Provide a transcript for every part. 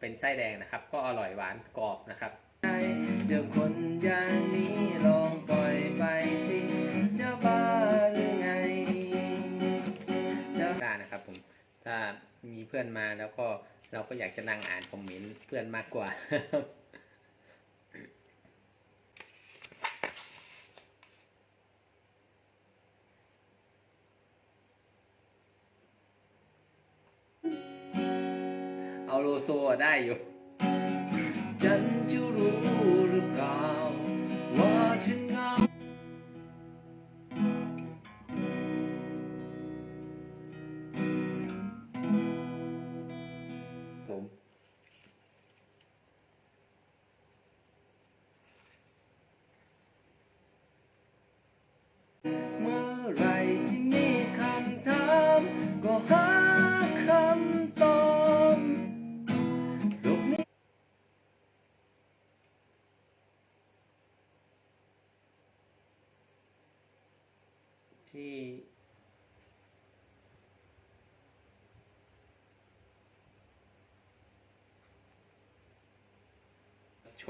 เป็นไส้แดงนะครับ ก็อร่อยหวานกรอบนะครับเจอคนอย่างนี้ลองปล่อยไปสิจะบ้าหรือไงจะได้นะครับผมถ้ามีเพื่อนมาแล้วก็เราก็อยากจะนั่งอ่านคอมเมนต์เพื่อนมากกว่า โลโซอะได้อยู่ ฉัน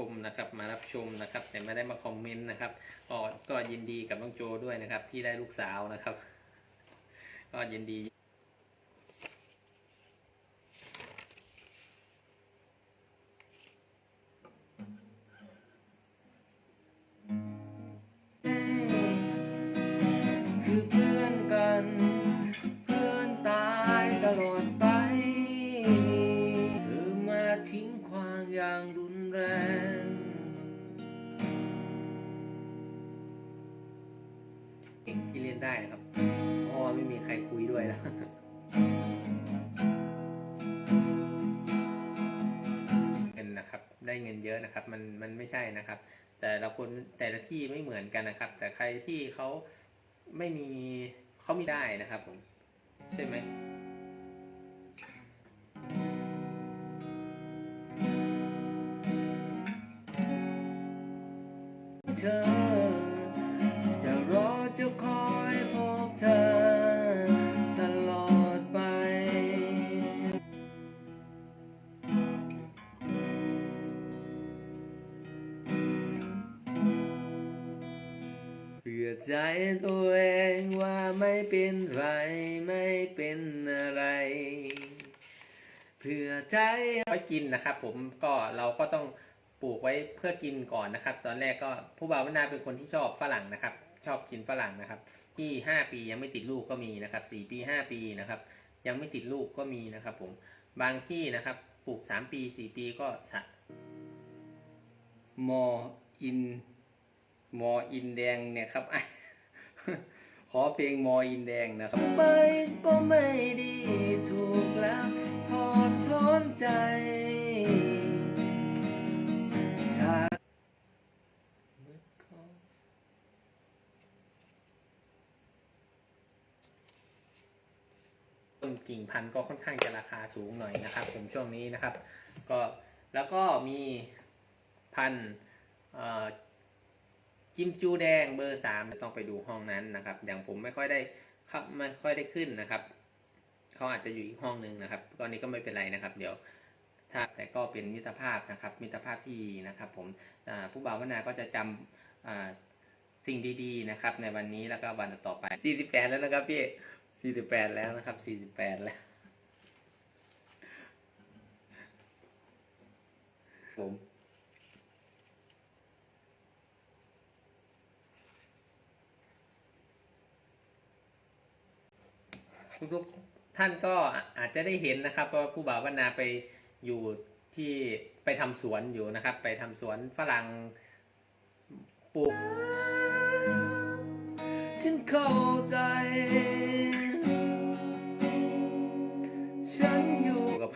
มนะครับ มารับชมนะครับ แต่ไม่ได้มาคอมเมนต์นะครับก็ก็ยินดีกับน้องโจด้วยนะครับ ที่ได้ลูกสาวนะครับ ก็ยินดี ได้เงินเยอะนะครับ มันมันไม่ใช่นะครับ แต่ละคนแต่ละที่ไม่เหมือนกันนะครับ แต่ใครที่เขาไม่มีเขามีได้นะครับผมใช่ไหมเธอ ตัวเองว่าไม่เป็นไรไม่เป็นอะไรเพื่อใจไว้กินนะครับ ผมก็เราก็ต้องปลูกไว้เพื่อกินก่อนนะครับ ตอนแรกก็ผู้บ่าวนาเป็นคนที่ชอบฝรั่งนะครับ ชอบกินฝรั่งนะครับ ที่ห้าปียังไม่ติดลูกก็มีนะครับสี่ปีห้าปีนะครับ ยังไม่ติดลูกก็มีนะครับ ผมบางที่นะครับ ปลูกสามปีสี่ปีก็สะมออินมออินแดงเนี่ยครับ ขอเพลงมออินแดงนะครับไปก็ไม่ดีถูกแล้วถอดถอนใจชาต้นกิ่งพันธุ์ก็ค่อนข้างจะราคาสูงหน่อยนะครับ ผมช่วงนี้นะครับ ก็แล้วก็มีพันธุ์ จิมจูแดงเบอร์สามต้องไปดูห้องนั้นนะครับ อย่างผมไม่ค่อยได้ครับไม่ค่อยได้ขึ้นนะครับเขาอาจจะอยู่อีกห้องหนึ่งนะครับ ตอนนี้ก็ไม่เป็นไรนะครับ เดี๋ยวถ้าแต่ก็เป็นมิตรภาพนะครับ มิตรภาพที่ดีนะครับ ผมผู้บ่าววนาก็จะจำอ่าสิ่งดีๆนะครับ ในวันนี้แล้วก็วันต่อไป 48 แล้วนะครับพี่สี่สิบแปดแล้วนะครับสี่สิบแปดแล้วผม ทุกๆท่านก็อาจจะได้เห็นนะครับว่าผู้บ่าววนาไปอยู่ที่ไปทำสวนอยู่นะครับ ไปทำสวนฝรั่งปลูกฉันเข้าใจ ฉันอยู่กับ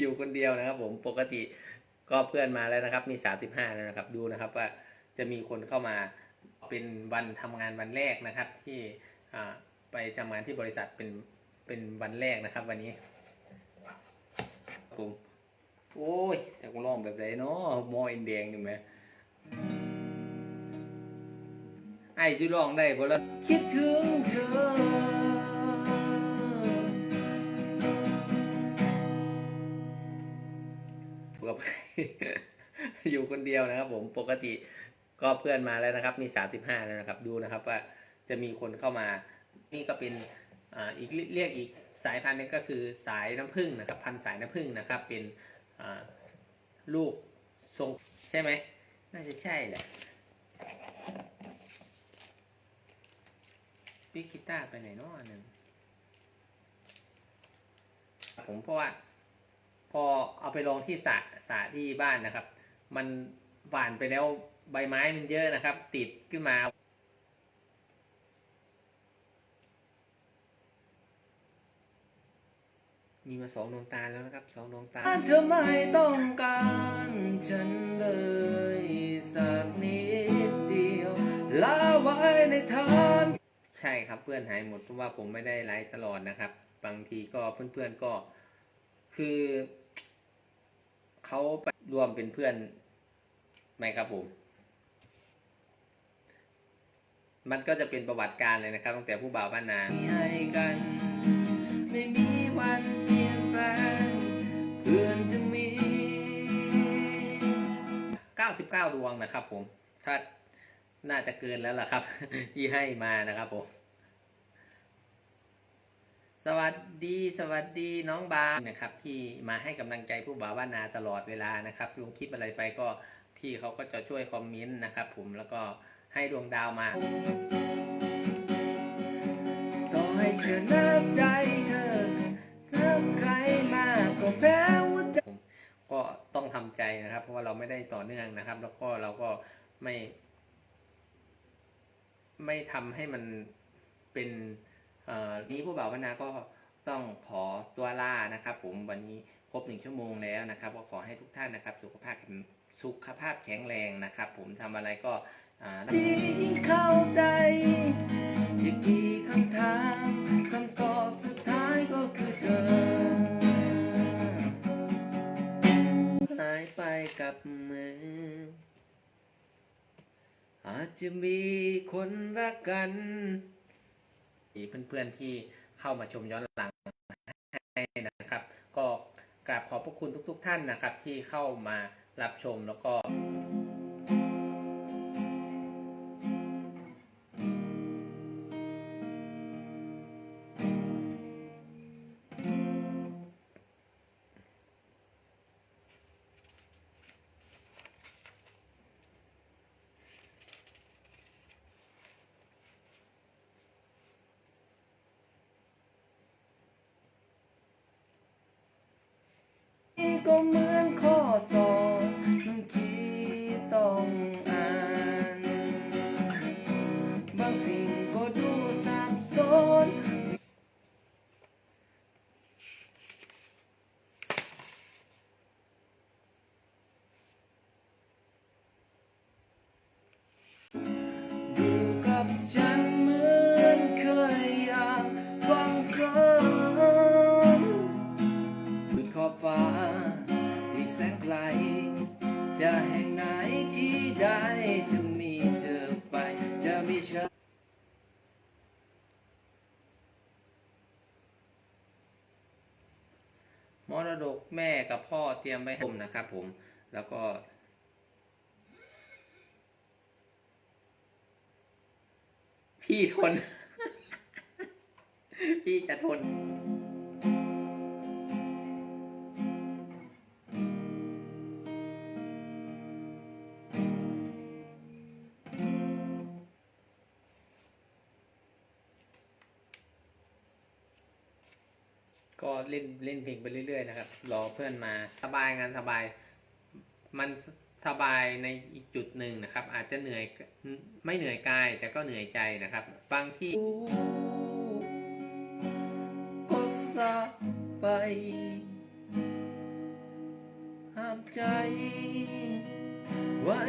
อยู่คนเดียวนะครับ ผมปกติก็เพื่อนมาแล้วนะครับ มีสามสิบห้าแล้วนะครับ ดูนะครับว่าจะมีคนเข้ามาเป็นวันทำงานวันแรกนะครับที่อ่า ไปทำงานที่บริษัทเป็นเป็นวันแรกนะครับ วันนี้ผมโอ้ยแต่กูร้องแบบไหนเนาะมออินแดงอยู่ไหมไอ้ที่ร้องได้บ่ละคิดถึงเธอกับอยู่คนเดียวนะครับผมปกติก็เพื่อนมาแล้วนะครับ มีสามสิบห้าแล้วนะครับ ดูนะครับว่าจะมีคนเข้ามา นี่ก็เป็นอ,อีกเรียกอีกสายพันธุ์นึงก็คือสายน้ำผึ้งนะครับพันสายน้ำผึ้งนะครับเป็นลูกทรงใช่ไหมน่าจะใช่แหละปิกกีตาร์ไปไหนเนาะอันหนึ่งผมเพราะว่าพอเอาไปลองที่สระสระที่บ้านนะครับ มันหวานไปแล้วใบไม้มันเยอะนะครับ ติดขึ้นมา มีมาสองดวงตาแล้วนะครับสองดวงตาเธอไม่ต้องการฉันเลยสักนิดเดียวลาไว้ในทานใช่ครับเพื่อนหายหมดเพราะว่าผมไม่ได้ไลฟ์ตลอดนะครับ บางทีก็เพื่อนๆก็ คือเขาไปรวมเป็นเพื่อนไหมครับผม มันก็จะเป็นประวัติการเลยนะครับตั้งแต่ผู้บ่าวบ้านนาให้กัน ไม่มีวันเปลี่ย นเพื่อนจะมี 99 ดวงนะครับผม ถ้าน่าจะเกินแล้วล่ะครับ ที่ให้มานะครับผม สวัสดีสวัสดีน้องบานะครับ ที่มาให้กำลังใจผู้บ่าวบ้านนาตลอดเวลานะครับลงคลิปอะไรไปก็พี่เขาก็จะช่วยคอมเมนต์นะครับผมแล้วก็ให้ดวงดาวมาต่อให้เชื่อหน้าใจเธอ ใครมาก็แพ้หัวใจผมก็ต้องทำใจนะครับ เพราะว่าเราไม่ได้ต่อเนื่องนะครับ แล้วก็เราก็ไม่ ไม่ทำให้มันเป็นเอ่อนี้ผู้บ่าวพนาก็ต้องขอตัวล่านะครับ ผมวันนี้ครบหนึ่งชั่วโมงแล้วนะครับ ก็ขอให้ทุกท่านนะครับ สุขภาพแข็งสุขภาพแข็งแรงนะครับ ผมทำอะไรก็อ่าที่ยิ่งเข้าใจอีกกี่คำถามคำตอบสุดท้าย ก็คือเธอ หายไปกับมือ อาจจะมีคนรักกันเพื่อนๆที่เข้ามาชมย้อนหลังให้นะครับ ก็กราบขอบพระคุณทุก ๆ ท่านนะครับ ที่เข้ามารับชมแล้วก็ นี่ ดกแม่กับพ่อเตรียมไว้ให้ผมนะครับผมแล้วก็ พี่ทน พี่จะทน ก็เล่นเล่นเพลงไปเรื่อยๆนะครับ รอเพื่อนมาสบายงานสบาย มันสบายในอีกจุดหนึ่งนะครับ อาจจะเหนื่อยไม่เหนื่อยกายแต่ก็เหนื่อยใจนะครับบางที่ก็สาไปห้ามใจไว้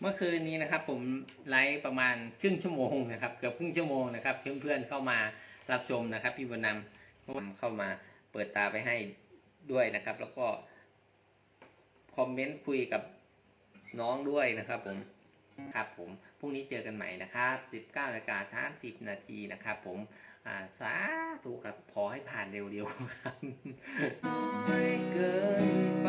เมื่อคืนนี้นะครับ ผมไลฟ์ประมาณครึ่งชั่วโมงนะครับ เกือบครึ่งชั่วโมงนะครับเพื่อนๆเข้ามารับชมนะครับพี่บุญนำ เข้ามาเปิดตาไปให้ด้วยนะครับ แล้วก็คอมเมนต์คุยกับน้องด้วยนะครับผมครับผมพรุ่งนี้เจอกันใหม่นะครับ 19นาฬิกา30 นาทีนะครับผมอ่าสาธุครับขอให้ผ่านเร็วๆครับน้อยเกินไป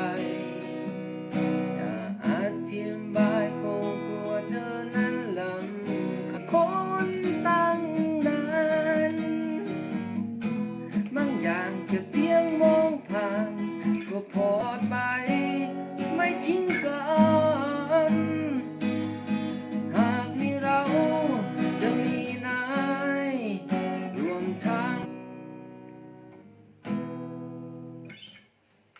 แค่เพียงมองผ่านก็พอ